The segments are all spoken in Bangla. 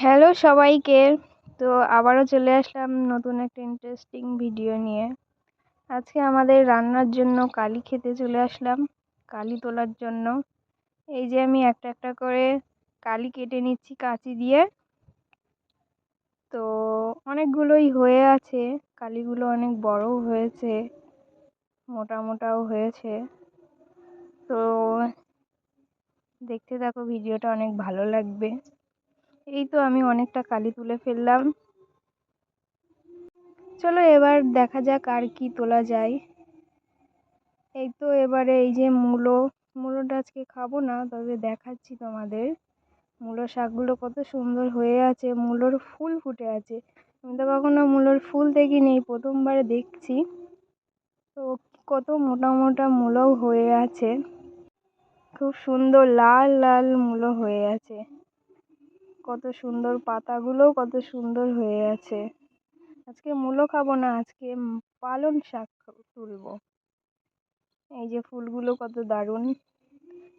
হ্যালো সবাইকে। তো আবারও চলে আসলাম নতুন একটা ইন্টারেস্টিং ভিডিও নিয়ে। আজকে আমাদের রান্নার জন্য কালি খেতে চলে আসলাম, কালি তোলার জন্য। এই যে আমি একটা একটা করে কালি কেটে নিচ্ছি কাঁচি দিয়ে। তো অনেকগুলোই হয়ে আছে, কালিগুলো অনেক বড়ও হয়েছে মোটা মোটাও হয়েছে। তো দেখতে থাকো ভিডিওটা অনেক ভালো লাগবে। এই তো আমি অনেকটা কালি তুলে ফেললাম। চলো এবার দেখা যাক আর কি তোলা যায়। এই তো এবারে এই যে মূলো, মূলোটা আজকে খাব না, তবে দেখাচ্ছি তোমাদের। মূলো শাকগুলো কত সুন্দর হয়ে আছে, মূলোর ফুল ফুটে আছে। আমি তো কখনো মূলোর ফুল দেখিনি প্রথমবার দেখছি। তো কত মোটা মোটা মূলোও হয়ে আছে। খুব সুন্দর লাল লাল মূলো হয়ে আছে। কত সুন্দর পাতাগুলোও কত সুন্দর হয়ে আছে। আজকে মূলো খাব না, আজকে পালং শাক তুলবো। এই যে ফুলগুলো কত দারুণ।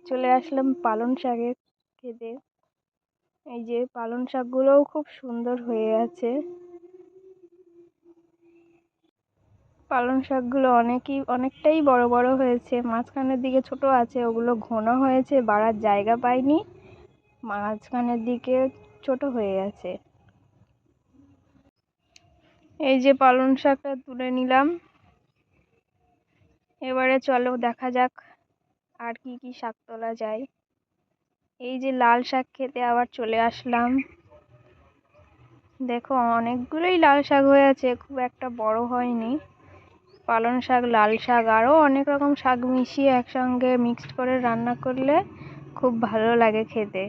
চলে আসলাম পালং শাকের খেতে। এই যে পালং শাকগুলোও খুব সুন্দর হয়ে আছে। পালং শাকগুলো অনেকই, অনেকটাই বড় বড় হয়েছে। মাঝখানের দিকে ছোট আছে, ওগুলো ঘন হয়েছে, বাড়ার জায়গা পায়নি মাঝখানের দিকে ছোট হয়ে গেছে এই যে পালং শাকটা তুলে নিলাম। এবারে চলো দেখা যাক আর কি কি শাক তোলা যায়। এই যে লাল শাক খেতে আবার চলে আসলাম। দেখো, অনেকগুলোই লাল শাক হয়ে আছে, খুব একটা বড় হয়নি। পালং শাক, লাল শাক আরও অনেক রকম শাক মিশিয়ে একসঙ্গে মিক্সড করে রান্না করলে খুব ভালো লাগে খেতে।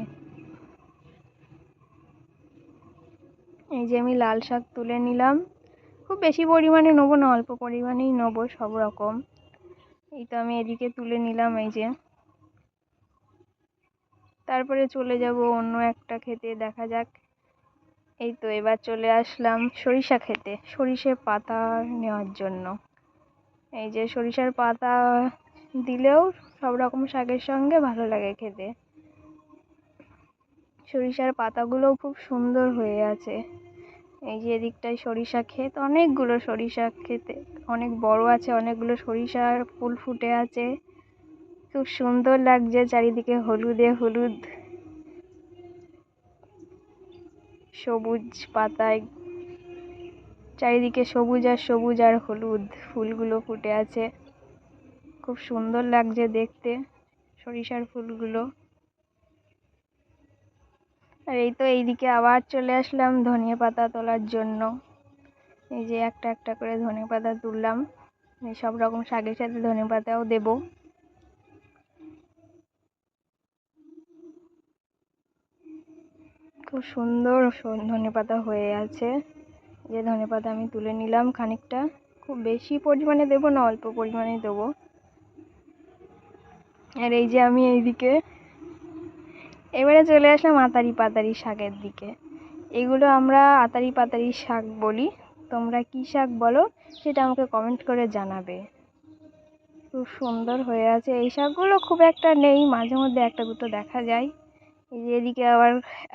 এই যে আমি লাল শাক তুলে নিলাম। খুব বেশি পরিমাণে নেব না, অল্প পরিমাণেই নেব সব রকম। এই তো আমি এদিকে তুলে নিলাম এই যে। তারপরে চলে যাব অন্য একটা খেতে, দেখা যাক। এই তো এবার চলে আসলাম সরিষা খেতে, সরিষে পাতা নেওয়ার জন্য। এই যে সরিষার পাতা দিলেও সব রকম শাকের সঙ্গে ভালো লাগে খেতে। সরিষার পাতাগুলোও খুব সুন্দর হয়ে আছে। এই যে এদিকটায় সরিষা ক্ষেত, অনেকগুলো সরিষা ক্ষেতে, অনেক বড় আছে, অনেকগুলো সরিষার ফুল ফুটে আছে। খুব সুন্দর লাগছে চারিদিকে হলুদে হলুদ। সবুজ পাতায়, চারিদিকে সবুজ আর সবুজ আর হলুদ ফুলগুলো ফুটে আছে। খুব সুন্দর লাগছে দেখতে সরিষার ফুলগুলো। আর এই তো এইদিকে আবার চলে আসলাম ধনিয়া পাতা তোলার জন্য। এই যে একটা একটা করে ধনে পাতা তুললাম। সব রকম শাকের সাথে ধনে পাতাও দেব। খুব সুন্দর ধনে পাতা হয়ে আছে। যে ধনে পাতা আমি তুলে নিলাম খানিকটা। খুব বেশি পরিমাণে দেবো না, অল্প পরিমাণে দেবো। আর এই যে আমি এইদিকে এবারে চলে আসলাম আতারি পাতারি শাকের দিকে। এগুলো আমরা আতারি পাতারি শাক বলি। তোমরা কী শাক বলো, সেটা আমাকে কমেন্ট করে জানাবে। খুব সুন্দর হয়ে আছে। এই শাকগুলো খুব একটা নেই, মাঝে মধ্যে একটা দুটো দেখা যায়। এই যে এদিকে আবার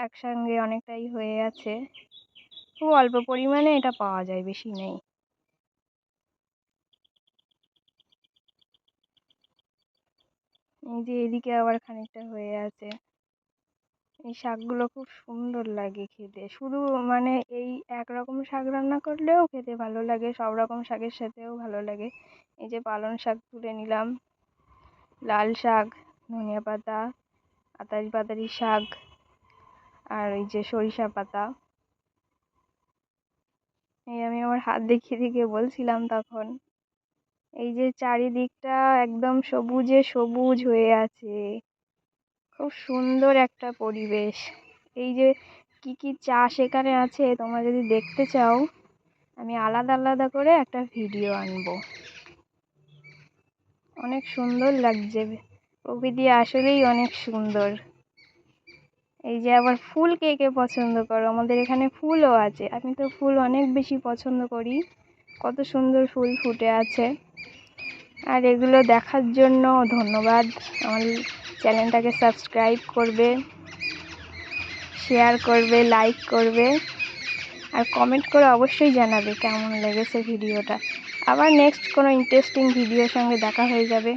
একসঙ্গে অনেকটাই হয়ে আছে। খুব অল্প পরিমাণে এটা পাওয়া যায়, বেশি নেই। এই যে এদিকে আবার খানিকটা হয়ে আছে। এই শাকগুলো খুব সুন্দর লাগে খেতে। শুধু মানে এই এক রকম শাক রান্না করলেও খেতে ভালো লাগে, সব রকম শাকের সাথেও ভালো লাগে। এই যে পালং শাক তুলে নিলাম, লাল শাক, ধনিয়া পাতা আতারি পাতারি শাক, আর এই যে সরিষা পাতা। এই আমি আমার হাত দেখিয়ে দেখিয়ে বলছিলাম তখন, এই যে চারিদিকটা একদম সবুজে সবুজ হয়ে আছে। খুব সুন্দর একটা পরিবেশ। এই যে কি কি চাষ এখানে আছে, তোমরা যদি দেখতে চাও, আমি আলাদা আলাদা করে একটা ভিডিও আনব। অনেক সুন্দর লাগছে। প্রকৃতি আসলেই অনেক সুন্দর। এই যে আবার ফুল কে কে পছন্দ করো? আমাদের এখানে ফুলও আছে। আমি তো ফুল অনেক বেশি পছন্দ করি। কত সুন্দর ফুল ফুটে আছে। আর এগুলো দেখার জন্য ধন্যবাদ। আমার চ্যানেলটাকে সাবস্ক্রাইব করবে, শেয়ার করবে, লাইক করবে, আর কমেন্ট করে অবশ্যই জানাবে কেমন লেগেছে ভিডিওটা। আবার নেক্সট কোনো ইন্টারেস্টিং ভিডিওর সঙ্গে দেখা হয়ে যাবে।